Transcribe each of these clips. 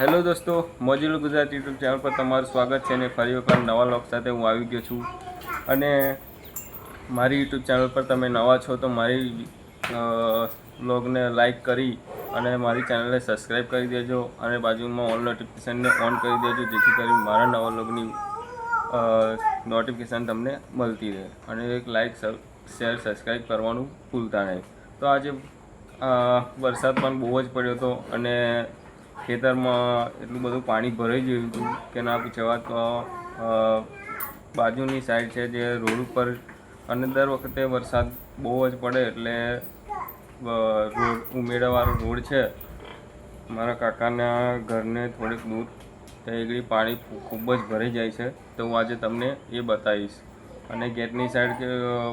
Hello દોસ્તો, મોજીલું Gujarat YouTube channel પર તમારું સ્વાગત છે અને ફરી વખત નવા લોક સાથે હું આવી ગયો છું. અને મારી યુટ્યુબ ચેનલ પર તમે નવા છો તો મારી લોગને લાઈક કરી અને મારી ચેનલને સબસ્ક્રાઈબ કરી દેજો અને બાજુમાં ઓલ નોટિફિકેશનને ઓન કરી દેજો, જેથી કરી મારા નવા લોગની નોટિફિકેશન તમને મળતી રહે. અને એક લાઈક શેર સબસ્ક્રાઈબ કરવાનું ભૂલતા નહીં. તો આજે વરસાદ પણ બહુ જ પડ્યો હતો અને ખેતરમાં એટલું બધું પાણી ભરાઈ ગયું હતું કે ના પૂછવા તો બાજુની સાઈડ છે જે રોડ ઉપર અને દર વખતે વરસાદ બહુ જ પડે એટલે રોડ ઉમેરાવાળો રોડ છે. મારા કાકાના ઘરને થોડીક દૂર ત્યાં પાણી ખૂબ જ ભરાઈ જાય છે. તો હું આજે તમને એ બતાવીશ. અને ગેટની સાઈડ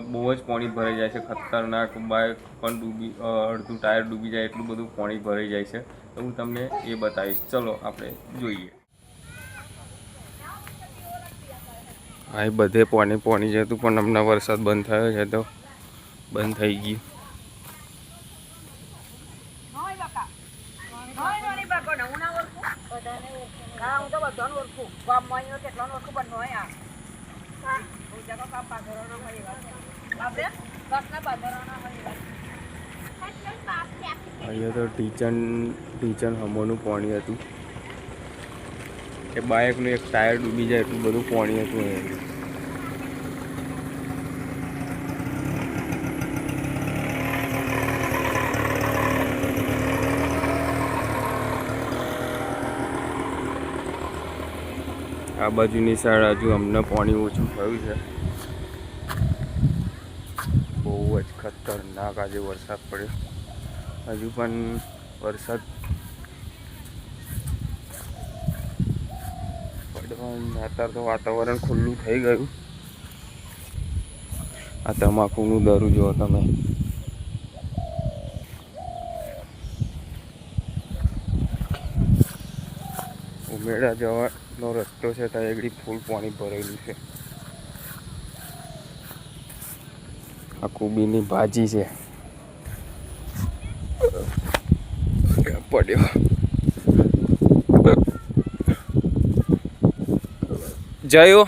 બહુ જ પાણી ભરાઈ જાય છે. ખતરનાક બાઇક પણ ડૂબી અડધું ટાયર ડૂબી જાય એટલું બધું પાણી ભરાઈ જાય છે. તો હું તમને એ બતાવીશ. ચલો આપણે જોઈએ. હા એ બધે પાણી પાણી જતું પણ હમણાં વરસાદ બંધ થયો છે તો બંધ થઈ ગયું. હું તો બધાને ઓળખું. ગામમાં કેટલાને ઓળખું પણ નોય આ. અહીંયા તો ટીચર ટીચર હમોનું પાણી હતું. એ બાઇકનું એક ટાયર ડૂબી જાય એટલું બધું પાણી હતું અહીંયા. આ બાજુની સાઈડ હજુ અમને પાણી ઓછું થયું છે બહુ જ ખતરનાક આજે વરસાદ પડ્યો. હજુ પણ વરસાદ પડવાનું અત્યારે તો વાતાવરણ ખુલ્લું થઈ ગયું. આ તમાકુનું દરું જુઓ તમે. ઉમેરા જવાનો રસ્તો છે, ત્યાં એકડી ફૂલ પાણી ભરેલું છે. આ કોબીની ભાજી છે. પડ્યો. જયો.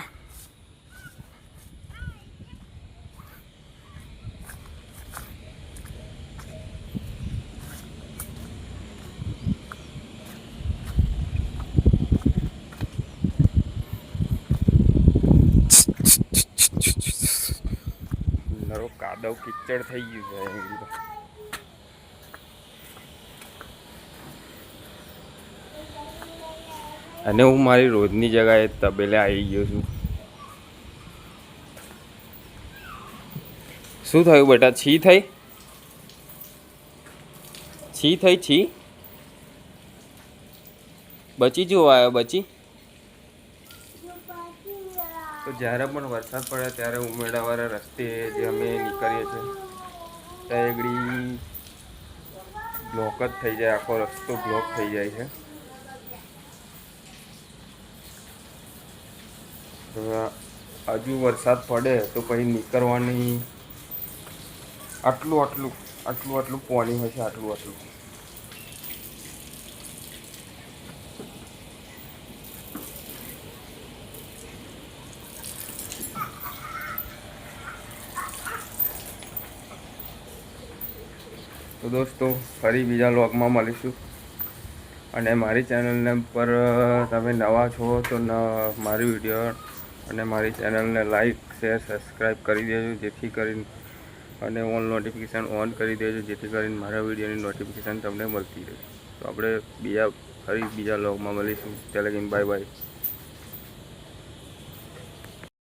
કાદવ કિચડ થઈ ગયું છે અને હું મારી રોજની જગાએ તબેલે આવી ગયો છું. શું થયું બેટા? છી થઈ? છી થઈ, છી? બચી જુઓ આવ્યો બચી? તો જ્યારે પણ વરસાદ પડે ત્યારે ઉમેડાવાળા રસ્તે જે અમે નીકળીએ છીએ, ત્યાં એગડી બ્લોક જ થઈ જાય, આખો રસ્તો બ્લોક થઈ જાય છે. હજુ વરસાદ પડે તો પછી નીકળવાની આટલું આટલું આટલું આટલું પાણી હોય છે, આટલું આટલું. તો દોસ્તો, ફરી બીજા લોગમાં મળીશું. અને મારી ચેનલને પર તમે નવા છો તો મારી વીડિયો અને મારી ચેનલને લાઈક, શેર, સબસ્ક્રાઈબ કરી દેજો, જેથી કરીને અને ઓન નોટિફિકેશન ઓન કરી દેજો, જેથી કરીને મારા વિડીયોની નોટિફિકેશન તમને મળતી રહે. તો આપણે બીજા, ફરી બીજા લોગમાં મળીશું. ત્યાં લગીને બાય બાય.